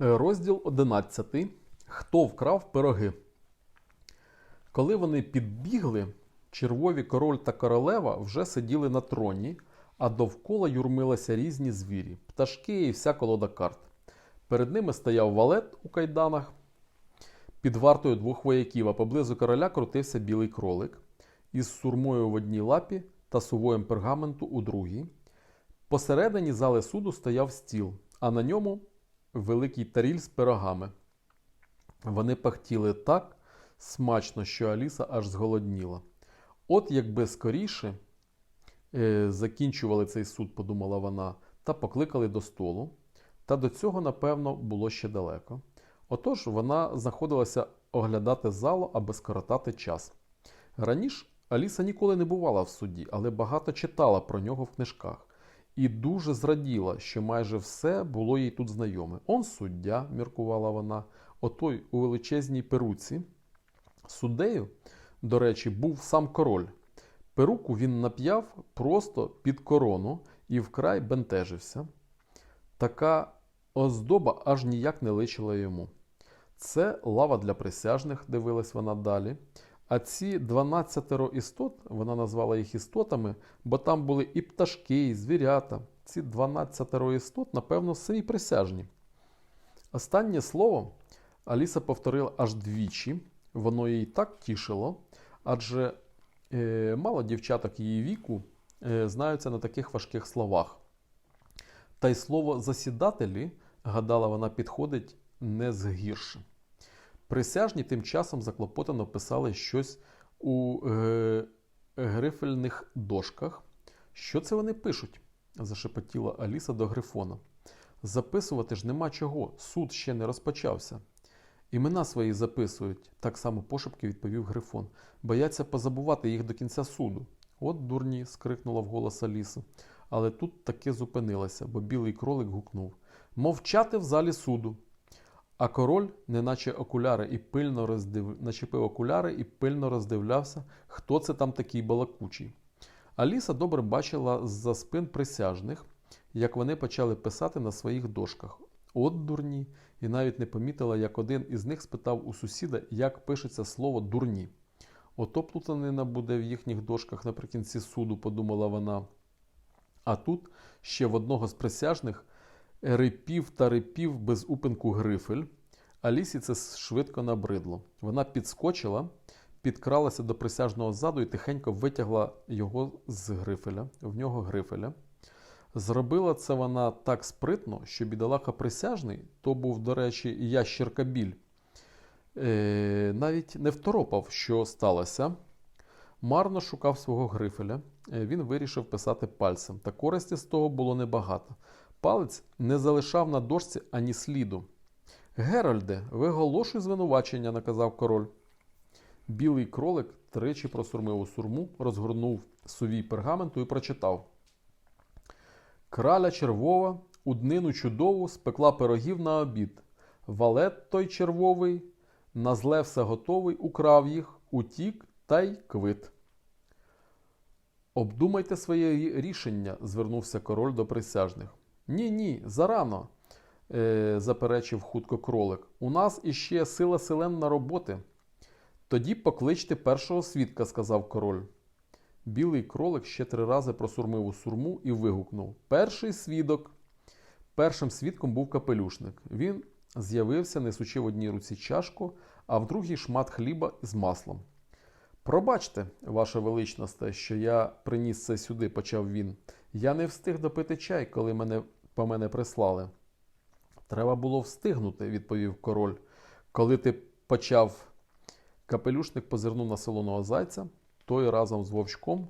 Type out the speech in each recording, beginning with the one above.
Е, Розділ 11. Хто вкрав пироги? Коли вони підбігли, червові король та королева вже сиділи на троні, а довкола юрмилися різні звірі, пташки і вся колода карт. Перед ними стояв валет у кайданах під вартою двох вояків, а поблизу короля крутився білий кролик із сурмою в одній лапі та сувоєм пергаменту у другій. Посередині зали суду стояв стіл, а на ньому великий таріль з пирогами. Вони пахтіли так смачно, що Аліса аж зголодніла. От якби скоріше е, закінчували цей суд, подумала вона, та покликали до столу. Та до цього, напевно, було ще далеко. Отож вона знаходилася оглядати залу, аби скоротати час. Раніше Аліса ніколи не бувала в суді, але багато читала про нього в книжках і дуже зраділа, що майже все було їй тут знайоме. Он суддя, міркувала вона, отой у величезній перуці. Суддею, до речі, був сам король. Перуку він нап'яв просто під корону і вкрай бентежився. Така оздоба аж ніяк не личила йому. Це лава для присяжних, дивилась вона далі. А ці 12 істот, вона назвала їх істотами, бо там були і пташки, і звірята. Ці 12 істот, напевно, самі присяжні. Останнє слово Аліса повторила аж двічі. Воно її так тішило, адже е, мало дівчаток її віку е, знаються на таких важких словах. Та й слово засідателі, гадала вона, підходить не згірше. Присяжні тим часом заклопотано писали щось у е, грифельних дошках. Що це вони пишуть? зашепотіла Аліса до Грифона. Записувати ж нема чого, суд ще не розпочався. Імена свої записують, так само пошепки відповів Грифон. Бояться позабувати їх до кінця суду. От дурні, скрикнула вголос Аліса. Але тут таки зупинилася, бо білий кролик гукнув Мовчати в залі суду. А король, неначе окуляри, і пильно роздив... начепив окуляри і пильно роздивлявся, хто це там такий балакучий. Аліса добре бачила з-за спин присяжних, як вони почали писати на своїх дошках. От дурні, і навіть не помітила, як один із них спитав у сусіда, як пишеться слово дурні. Ото плутанина буде в їхніх дошках наприкінці суду, подумала вона. А тут ще в одного з присяжних рипів та рипів без упинку грифель. Алісі це швидко набридло. Вона підскочила, підкралася до присяжного ззаду і тихенько витягла його з грифеля, в нього грифеля. Зробила це вона так спритно, що бідолаха присяжний, то був, до речі, ящірка біль, е, навіть не второпав, що сталося. Марно шукав свого грифеля. Е, Він вирішив писати пальцем, та користі з того було небагато. Палець не залишав на дошці ані сліду. Геральде, виголошуй звинувачення, наказав король. Білий кролик тричі просурмив у сурму, розгорнув сувій пергаменту і прочитав. Краля червова у днину чудову спекла пирогів на обід. Валет той червовий, на зле все готовий, украв їх, утік та й квит. Обдумайте своє рішення, звернувся король до присяжних. Ні, ні, зарано, е, заперечив хутко кролик. У нас іще сила селенна роботи. Тоді покличте першого свідка, сказав король. Білий кролик ще три рази просурмив у сурму і вигукнув: Перший свідок. Першим свідком був капелюшник. Він з'явився, несучи в одній руці чашку, а в другій шмат хліба з маслом. Пробачте, ваше величність, що я приніс це сюди, почав він. Я не встиг допити чай, коли мене по мене прислали. Треба було встигнути, відповів король. Коли ти почав, капелюшник позирнув на солоного зайця, той разом з вовчком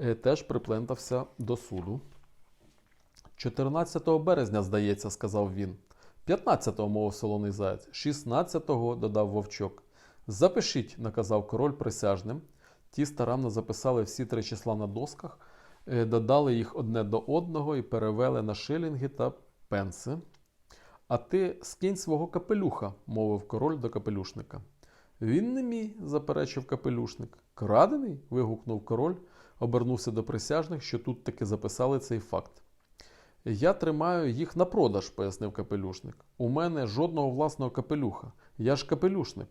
е, теж приплентався до суду. 14 березня, здається, сказав він. 15-го, мовив солоний заєць. 16-го, додав вовчок. Запишіть, наказав король присяжним. Ті старанно записали всі три числа на досках, е, додали їх одне до одного і перевели на шилінги та пенси. А ти скинь свого капелюха, мовив король до капелюшника. Він не мій, заперечив капелюшник. Крадений? вигукнув король, обернувся до присяжних, що тут таки записали цей факт. Я тримаю їх на продаж, пояснив капелюшник. У мене жодного власного капелюха. Я ж капелюшник.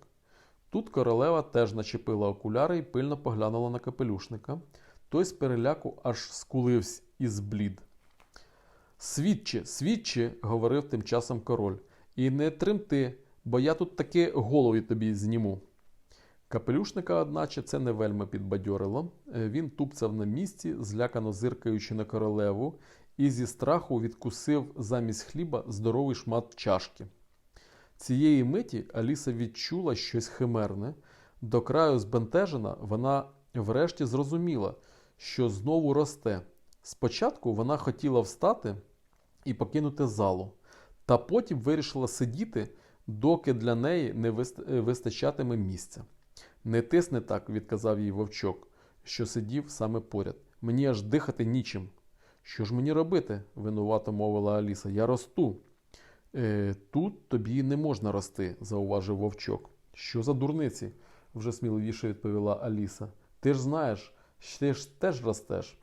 Тут королева теж начепила окуляри і пильно поглянула на капелюшника. Той з переляку аж скулився і зблід. Свідче, свідче, говорив тим часом король, і не тремти, бо я тут таки голові тобі зніму. Капелюшника, одначе, це не вельми підбадьорило. Він тупцяв на місці, злякано зиркаючи на королеву, і зі страху відкусив замість хліба здоровий шмат чашки. Цієї миті Аліса відчула щось химерне. До краю збентежена, вона врешті зрозуміла, що знову росте. Спочатку вона хотіла встати і покинути залу, та потім вирішила сидіти, доки для неї не е, вистачатиме місця. Не тисни так, відказав їй вовчок, що сидів саме поряд. Мені аж дихати нічим. Що ж мені робити? винувато мовила Аліса. Я росту. Е, тут тобі не можна рости, зауважив вовчок. Що за дурниці? вже сміливіше відповіла Аліса. Ти ж знаєш, ти ж теж ростеш.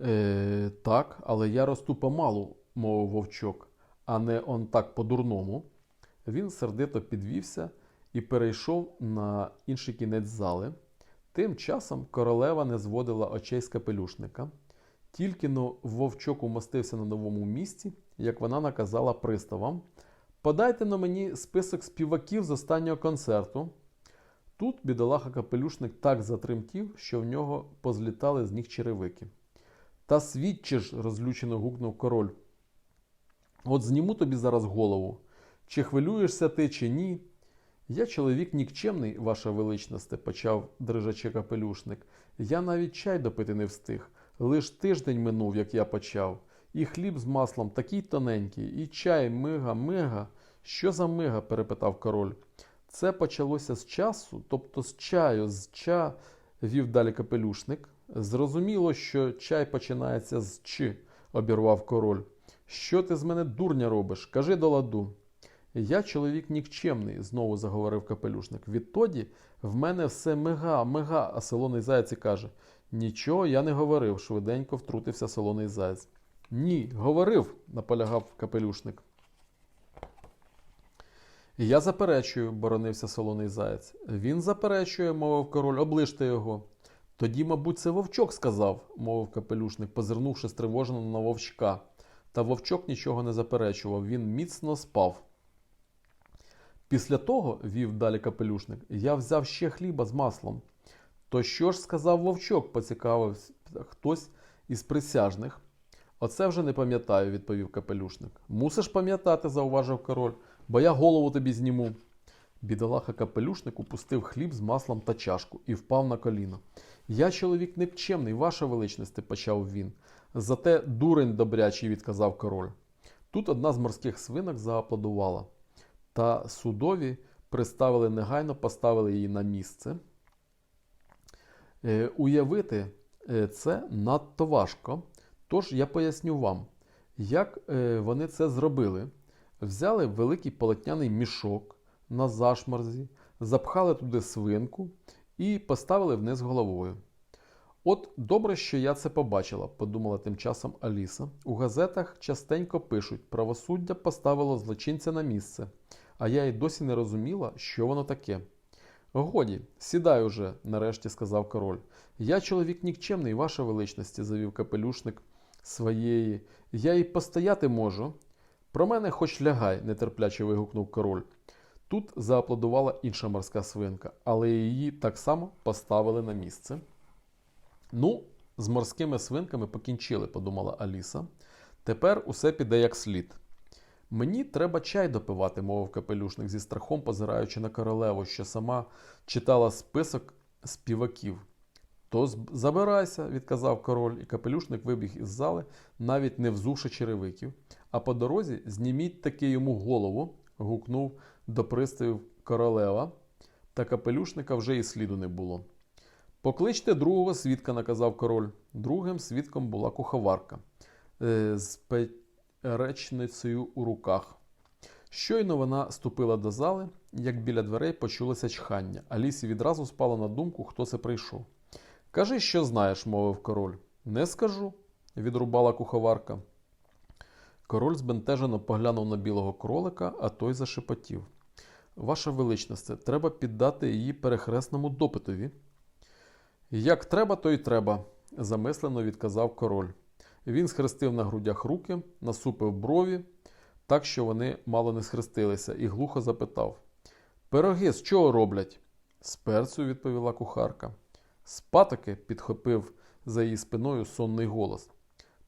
Е, так, але я росту помалу, мовив вовчок, а не он так по-дурному. Він сердито підвівся і перейшов на інший кінець зали. Тим часом королева не зводила очей з капелюшника. Тільки но вовчок умостився на новому місці, як вона наказала приставам. Подайте на мені список співаків з останнього концерту. Тут бідолаха капелюшник так затремтів, що в нього позлітали з ніг черевики. Та свідчи ж, розлючено гукнув король. От зніму тобі зараз голову. Чи хвилюєшся ти, чи ні? Я чоловік нікчемний, ваша величносте, почав дрижачи капелюшник. Я навіть чай допити не встиг. Лиш тиждень минув, як я почав. І хліб з маслом такий тоненький, і чай мига, мига. Що за мига? перепитав король. Це почалося з часу, тобто з чаю, з ча, вів далі капелюшник. Зрозуміло, що чай починається з чи, обірвав король. Що ти з мене дурня робиш? Кажи до ладу. Я чоловік нікчемний, знову заговорив капелюшник. Відтоді в мене все мига, мига, а солоний заяць каже: Нічого я не говорив, швиденько втрутився солоний заяць. Ні, говорив, наполягав капелюшник. Я заперечую, боронився солоний заяць. Він заперечує, мовив король, оближте його. Тоді, мабуть, це вовчок сказав, мовив капелюшник, позирнувши стривожено на вовчка. Та вовчок нічого не заперечував, він міцно спав. Після того, вів далі капелюшник, я взяв ще хліба з маслом. То що ж сказав вовчок, поцікавився хтось із присяжних. Оце вже не пам'ятаю, відповів капелюшник. Мусиш пам'ятати, зауважив король, бо я голову тобі зніму. Бідолаха капелюшник упустив хліб з маслом та чашку і впав на коліно. Я чоловік никчемний, ваша величність, почав він. Зате дурень добрячий, відказав король. Тут одна з морських свинок зааплодувала. Та судові приставили негайно, поставили її на місце. Е, уявити е, це надто важко. Тож я поясню вам, як е, вони це зробили. Взяли великий полотняний мішок на зашморзі, запхали туди свинку і поставили вниз головою. От добре, що я це побачила, подумала тим часом Аліса. У газетах частенько пишуть, правосуддя поставило злочинця на місце, а я й досі не розуміла, що воно таке. Годі, сідай уже, нарешті сказав король. Я чоловік нікчемний, ваша величність, завів капелюшник своєї. Я й постояти можу. Про мене хоч лягай, нетерпляче вигукнув король. Тут зааплодувала інша морська свинка, але її так само поставили на місце. Ну, з морськими свинками покінчили, подумала Аліса. Тепер усе піде як слід. Мені треба чай допивати, мовив капелюшник зі страхом, позираючи на королеву, що сама читала список співаків. То забирайся, відказав король, і капелюшник вибіг із зали, навіть не взувши черевиків. А по дорозі зніміть таки йому голову, гукнув до приставів королева, та капелюшника вже і сліду не було. Покличте другого свідка, наказав король. Другим свідком була куховарка е, з перечницею у руках. Щойно вона ступила до зали, як біля дверей почулося чхання. Алісі відразу спало на думку, хто це прийшов. Кажи, що знаєш, мовив король. Не скажу. відрубала куховарка. Король збентежено поглянув на білого кролика, а той зашепотів. Ваша величність, треба піддати її перехресному допитові. Як треба, то й треба, замислено відказав король. Він схрестив на грудях руки, насупив брові, так що вони мало не схрестилися, і глухо запитав: Пироги з чого роблять? З перцю, відповіла кухарка. З патоки підхопив за її спиною сонний голос.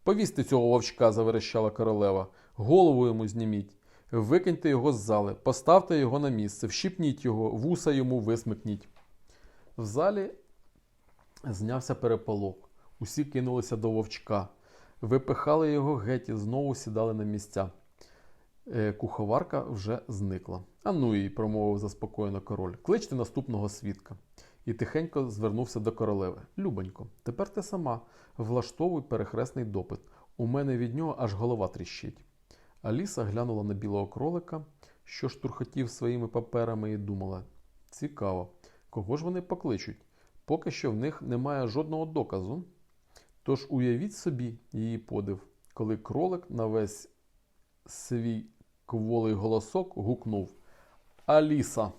Повісти цього вовчка, заверещала королева. Голову йому зніміть. Викиньте його з зали, поставте його на місце, вщипніть його, вуса йому висмикніть. В залі знявся переполох. Усі кинулися до вовчка, випихали його геть і знову сідали на місця. Е, Куховарка вже зникла. А ну їй, промовив заспокоєно король. Кличте наступного свідка. І тихенько звернувся до королеви. Любонько, тепер ти сама влаштовуй перехресний допит. У мене від нього аж голова тріщить. Аліса глянула на білого кролика, що штурхотів своїми паперами, і думала: цікаво, кого ж вони покличуть? Поки що в них немає жодного доказу. Тож уявіть собі її подив, коли кролик на весь свій кволий голосок гукнув Аліса.